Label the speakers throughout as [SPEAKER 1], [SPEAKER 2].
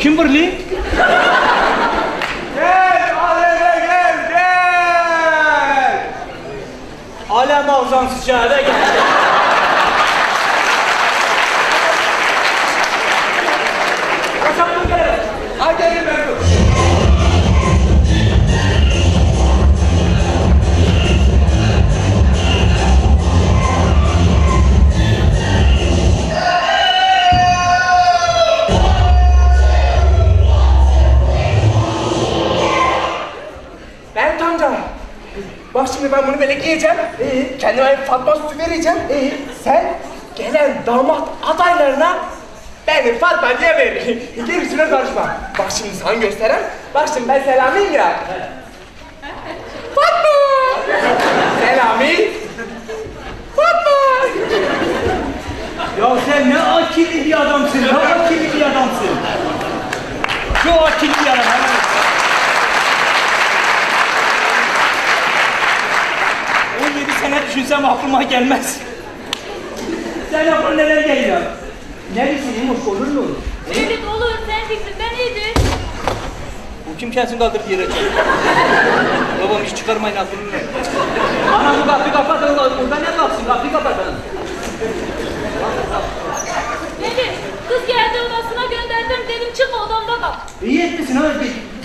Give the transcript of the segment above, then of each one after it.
[SPEAKER 1] Kimberly?
[SPEAKER 2] Gel aleme gel gel.
[SPEAKER 1] Alem avzan sıcağı da gel.
[SPEAKER 2] Ben bunu böyle giyeceğim. Ee, kendime bir Fatma süsü vereceğim. Ee, sen gelen damat adaylarına benim Fatma diye ver. Gerisine karışma. Bak şimdi sana gösteren. Bak şimdi ben Selami'yim ya. Fatma! Selami! Fatma!
[SPEAKER 1] Ya sen ne akıllı bir adamsın, ne akıllı bir adamsın. Çok akıllı bir adam. Düşünsem aklıma gelmez. Sen aklına neler geliyor? Neresin İmoş olur mu?
[SPEAKER 3] Evet olur, sen fikrinden iyidir.
[SPEAKER 1] Bu kim kendisini kaldırıp yere çek. Babam hiç çıkarmayın aklını. Ana bu kapıyı kapat. Orada ne kalsın? Kapıyı kapat. ana.
[SPEAKER 3] Nedir? Kız geldi odasına gönderdim dedim çıkma odamda kal.
[SPEAKER 1] İyi etmişsin ha.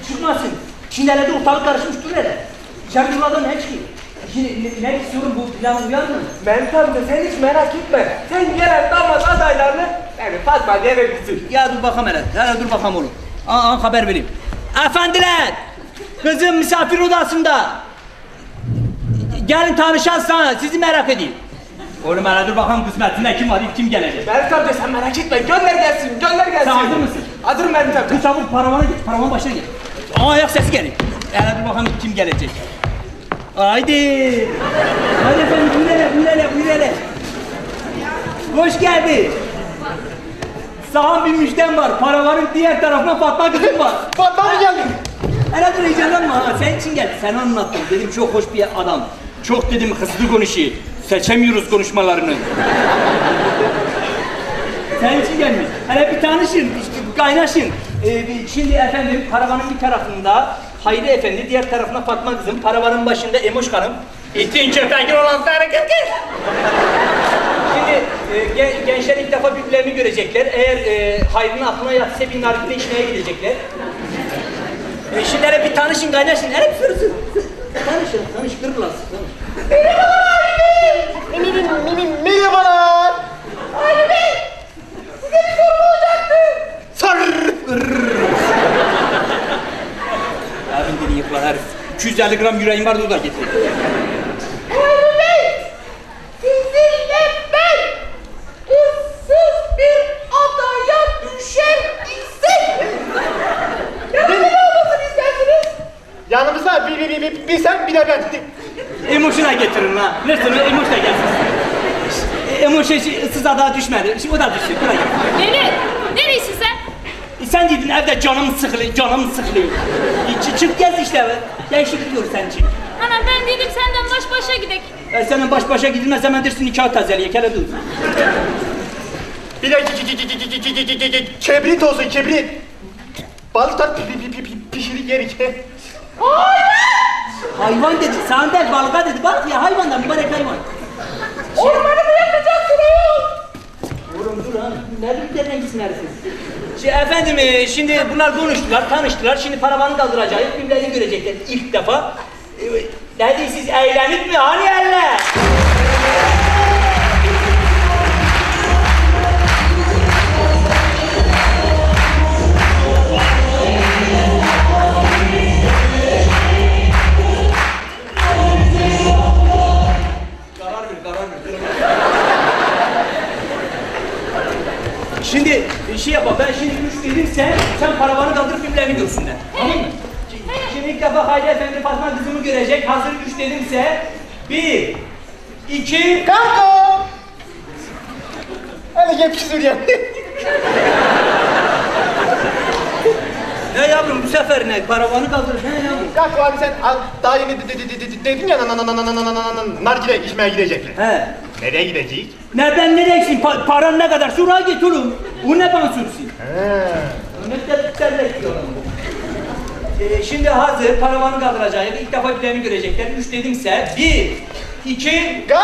[SPEAKER 1] Çıkmasın. Şimdi hele de ortalık karışmış dur hele. İçeride durmadan ne çıkıyor? Şimdi ne, istiyorum bu plan uyar mı?
[SPEAKER 2] Mehmet amca sen hiç merak etme. Sen gelen damat adaylarını benim Fatma diye verirsin.
[SPEAKER 1] Ya dur bakalım hele. Hele dur bakalım oğlum. Aa, aa, haber vereyim. Efendiler! Kızım misafir odasında. Gelin tanışalım sizi merak edeyim. Oğlum hele dur bakalım kısmetine kim var kim gelecek.
[SPEAKER 2] Mehmet amca sen merak etme. Gönder gelsin, gönder gelsin.
[SPEAKER 1] Sen hazır mısın?
[SPEAKER 2] Hazırım Mehmet amca.
[SPEAKER 1] Bu çabuk paravanı geç, paravanın başına geç. Aa ayak sesi geliyor. Hele dur bakalım kim gelecek. Haydi. Hadi efendim buyur hele, buyur hele, buyur hele. Hoş geldin. Sağ bir müjdem var. Paravanın diğer tarafına Fatma kızım var.
[SPEAKER 2] Fatma mı geldi?
[SPEAKER 1] Hele dur heyecanlanma ha. Sen için geldi. Sen anlattın. Dedim çok hoş bir adam. Çok dedim hızlı konuşuyor. Seçemiyoruz konuşmalarını. Sen için gelmiş. Hele bir tanışın, işte kaynaşın. Ee, şimdi efendim paravanın bir tarafında Hayri Efendi, diğer tarafına Fatma kızım, paravanın başında Emoş Hanım. İtin köpekli olan sarı kız kız. Şimdi e, gen- gençler ilk defa birbirlerini görecekler. Eğer e, Hayri'nin aklına yatsa bir nargile içmeye gidecekler. E, şimdi hele bir tanışın, kaynaşın. Hele bir sürüsün. Tanışın, tanış, kırılasın. Tanış.
[SPEAKER 2] Merhabalar. Ali
[SPEAKER 1] Yıkılan herif. 250 gram yüreğim vardı o da getirdi.
[SPEAKER 2] Ali Bey. Sizinle ben ıssız bir adaya düşer isek. Yanımda olmasını istersiniz?
[SPEAKER 4] Yanımızda bir, bir, bir, bir, bir sen bir de ben.
[SPEAKER 1] Emoşuna getirin la. Nerede emoş da gelsin. Emoş ıssız adaya düşmedi. Şimdi o da düştü. Buraya gel.
[SPEAKER 3] Melih, neresin sen?
[SPEAKER 1] Sen dedin evde canım sıkılıyor, canım sıkılıyor. Çık, çık gez işte eve. Değişiklik yok sen için.
[SPEAKER 3] Ana ben dedim senden baş başa gidek.
[SPEAKER 1] E, senin baş başa gidilmez hemen dersin nikah tazeleye. Kele dur.
[SPEAKER 4] Bir de kibrit olsun kibrit. Balıklar pişirik yerik.
[SPEAKER 1] Hayvan dedi, sandal balığa dedi. Balık ya hayvandan mübarek hayvan.
[SPEAKER 2] Ormanı mı
[SPEAKER 1] yakacağız Dur. Nerede bir neresin? Şimdi efendim e, şimdi bunlar konuştular, tanıştılar. Şimdi paravanı kaldıracağız. Birbirlerini görecekler ilk defa. E, diyor siz eğlenip mi? Hani eller? Şimdi e, şey yapalım, ben şimdi üç dedim sen, sen paravanı kaldırıp birbirlerini görsünler. Tamam mı? Şimdi, şimdi ilk defa Hayri Efendi Fatma kızımı görecek. Hazır üç dedimse, bir, iki,
[SPEAKER 4] Kanka. Hele gel pişir ya.
[SPEAKER 1] ne yavrum bu sefer ne? Paravanı kaldır, ne yavrum?
[SPEAKER 4] Kanka abi sen al, daha yeni de- de- de- de- de- dedin ya na- na- na- na- na- na- na- na- na- nargile içmeye gidecekler.
[SPEAKER 1] He.
[SPEAKER 4] Nereye gidecek?
[SPEAKER 1] Nereden nereye gitsin? Pa paran ne kadar? Şuraya git oğlum. O ne bansursi? O ne terlik diyorlar. Ee, şimdi hazır paravanı kaldıracağız. İlk defa bileğimi görecekler. Üç dedimse bir, iki,
[SPEAKER 4] bir şey yap.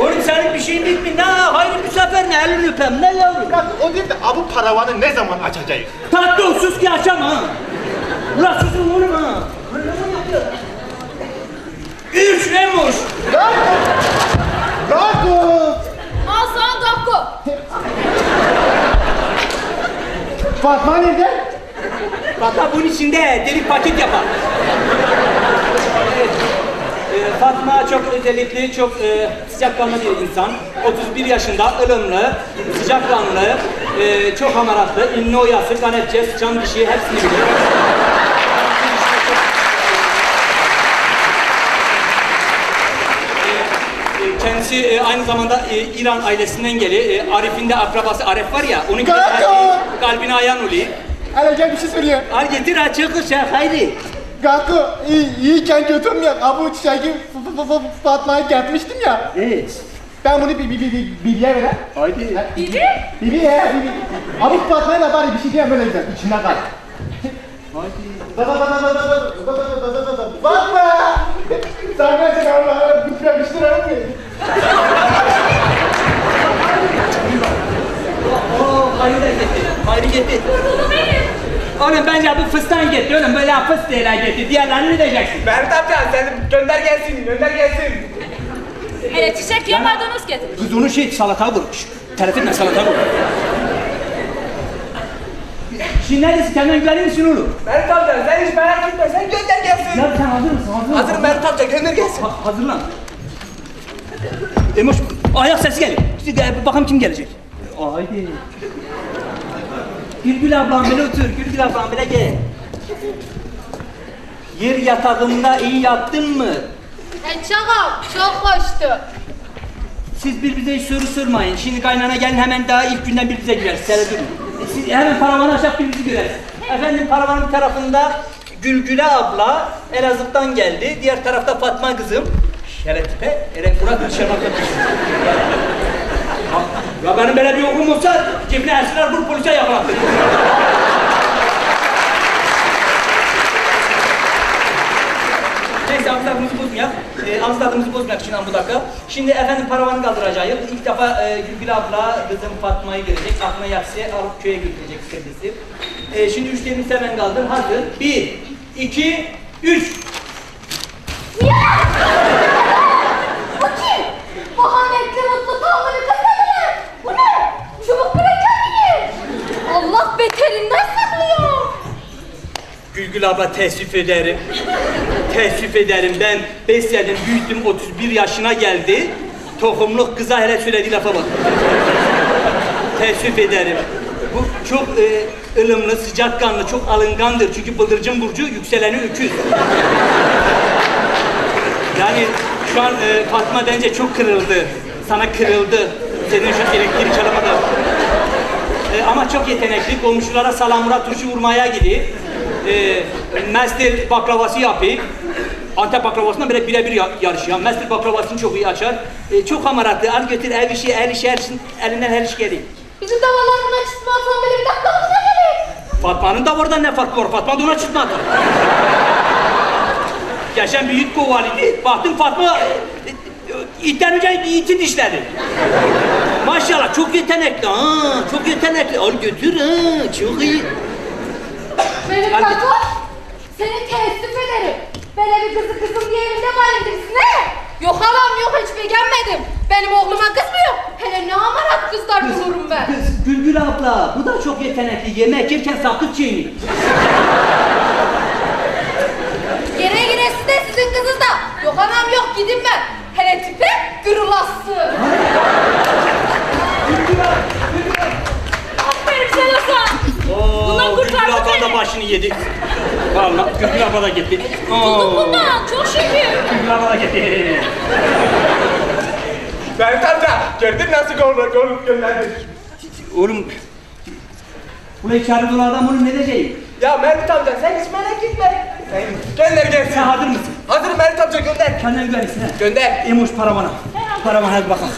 [SPEAKER 1] Oğlum senin bir şeyin bitmi. Ne? Hayır bu sefer ne elini öpem ne yavrum?
[SPEAKER 4] Kalk, o değil de abi paravanı ne zaman açacağız?
[SPEAKER 1] Tatlı olsuz ki açam ha. Ulan susun oğlum ha. Üç Emoş.
[SPEAKER 4] Kalkın. Kalkın.
[SPEAKER 3] Al sana dakika.
[SPEAKER 4] Fatma nerede?
[SPEAKER 1] Hatta bunun içinde delik paket yapar. Evet. Ee, Fatma çok özellikli, çok e, sıcakkanlı bir insan. 31 yaşında, ılımlı, sıcakkanlı, e, çok hamaratlı, ünlü oyası, kanepçe, sıçan dişi hepsini bilir. E, Kendisi e, aynı zamanda e, İran ailesinden geliyor. E, Arif'in de akrabası Arif var ya, onun gibi
[SPEAKER 4] Kanka!
[SPEAKER 1] Kalbine ayan.
[SPEAKER 4] Hele gel bir şey söyleyeyim.
[SPEAKER 1] Al getir açık kız ya haydi.
[SPEAKER 4] Kalkın. İyi, iyiyken kötüm ya. Abi o çiçeği Fatma'ya getirmiştim ya.
[SPEAKER 1] Evet.
[SPEAKER 4] Ben bunu bir bir bir bir Bibi'ye vereyim.
[SPEAKER 1] Haydi.
[SPEAKER 3] Bibi?
[SPEAKER 4] Bibi he Bibi. Abi Fatma'ya da bari bir şey diyeyim böyle güzel. İçinde kal. Baba baba baba baba baba baba baba Fatma! Sen ne sen Allah'a bütlemiştirelim mi?
[SPEAKER 1] Oo hayır da gitti. Hayır
[SPEAKER 3] verin.
[SPEAKER 1] Oğlum bence bu fıstan gitti oğlum böyle fıstığıyla gitti. Diğerlerini ne diyeceksin?
[SPEAKER 2] Mehmet amca sen gönder gelsin, gönder gelsin.
[SPEAKER 3] Hele çiçek ya maydanoz getir.
[SPEAKER 1] Kız onu şey salata vurmuş. Telef etme salata vurmuş. Şimdi neredesin? Kendine güvenir misin oğlum?
[SPEAKER 2] Mehmet amca sen hiç merak etme, sen gönder gelsin.
[SPEAKER 1] Ya sen hazır mısın? Hazır mısın?
[SPEAKER 2] Hazır Mehmet amca gönder gelsin.
[SPEAKER 1] Ha- hazırlan. Emoş, ayak sesi geliyor. Gel, bakalım kim gelecek. Haydi. Gülgül ablam böyle otur. Gülgül ablam böyle gel. Yer yatağında iyi yattın mı?
[SPEAKER 3] E çakal çok hoştu.
[SPEAKER 1] Siz birbirinize hiç soru sormayın. Şimdi kaynana gelin hemen daha ilk günden birbirinize gireriz. Seyredin. Siz hemen paravanı açıp birbirinizi göreriz. Efendim paravanın bir tarafında Gülgüle abla Elazığ'dan geldi. Diğer tarafta Fatma kızım. Şeretipe, Eren Murat Şermat'ta Ya benim böyle bir okulum olsa cebine ersinler bu polise yakalattı. Neyse ağız tadımızı bozmayak. E, ağız tadımızı bozmayak için bu dakika. Şimdi efendim paravanı kaldıracağız. İlk defa e, Gülgül abla kızım Fatma'yı görecek. Aklına yatsı alıp köye götürecek kendisi. E, şimdi üçlerimiz hemen kaldır. Hazır. Bir, iki, üç.
[SPEAKER 3] Bu
[SPEAKER 1] Gülgül abla teessüf ederim. teessüf ederim. Ben 5 senedir büyüdüm 31 yaşına geldi. Tohumluk kıza hele söylediği lafa bak. teessüf ederim. Bu çok e, ılımlı, sıcakkanlı, çok alıngandır. Çünkü bıldırcın burcu yükseleni öküz. Yani şu an e, Fatma bence çok kırıldı. Sana kırıldı. Senin şu elektrik çalamadı. E, ama çok yetenekli. Komşulara salamura turşu vurmaya gidiyor. E, baklavası yapıyor. Antep baklavasından bile birebir ya- yarışıyor. Mestir baklavasını çok iyi açar. E, çok hamaratlı. Al götür ev işi, el işi, her işin elinden her iş geliyor.
[SPEAKER 3] Bizim davarlar buna çıkmazsan böyle bir dakikalığına gelir.
[SPEAKER 1] Fatma'nın da oradan ne farkı var? Fatma da ona çıkmadı. Geçen bir yiğit kovalıydı. Baktım Fatma e, e, itten önce yiğitin dişledi. Maşallah çok yetenekli ha. Çok yetenekli. Al götür ha. Çok iyi.
[SPEAKER 3] Benim
[SPEAKER 1] Hadi.
[SPEAKER 3] Fatoş, seni teessüf ederim. Böyle bir kızı kızım diye evinde bayıldırsın ne? Yok halam yok hiç beğenmedim. Benim oğluma kız mı yok? Hele ne amarat kızlar bulurum ben.
[SPEAKER 1] Kız, Gülgül abla, bu da çok yetenekli. Yemek yerken sakız çiğniyor.
[SPEAKER 3] Gene giresi de sizin kızınız da. Yok anam yok gidin ben. Hele tipe gırılası. Bundan
[SPEAKER 1] Oo,
[SPEAKER 3] kurtardın
[SPEAKER 1] Gülgül abla da
[SPEAKER 3] beni.
[SPEAKER 1] başını yedi. Vallahi Gülgül abla da gitti. Oo,
[SPEAKER 3] bundan çok şükür.
[SPEAKER 1] Gülgül abla da gitti.
[SPEAKER 2] Mehmet amca gördün nasıl gol gol gönderdik.
[SPEAKER 1] Oğlum, bu içeri dolu adam onu ne diyecek?
[SPEAKER 2] Ya Mehmet amca sen hiç merak etme. Sen gönder
[SPEAKER 1] Sen
[SPEAKER 2] gelsin.
[SPEAKER 1] hazır mısın?
[SPEAKER 2] Hazır Mehmet amca gönder.
[SPEAKER 1] Kendine güvenirsin ha.
[SPEAKER 2] Gönder.
[SPEAKER 1] Emoş paravana.
[SPEAKER 3] Herhalde
[SPEAKER 1] Paravan hadi bakalım.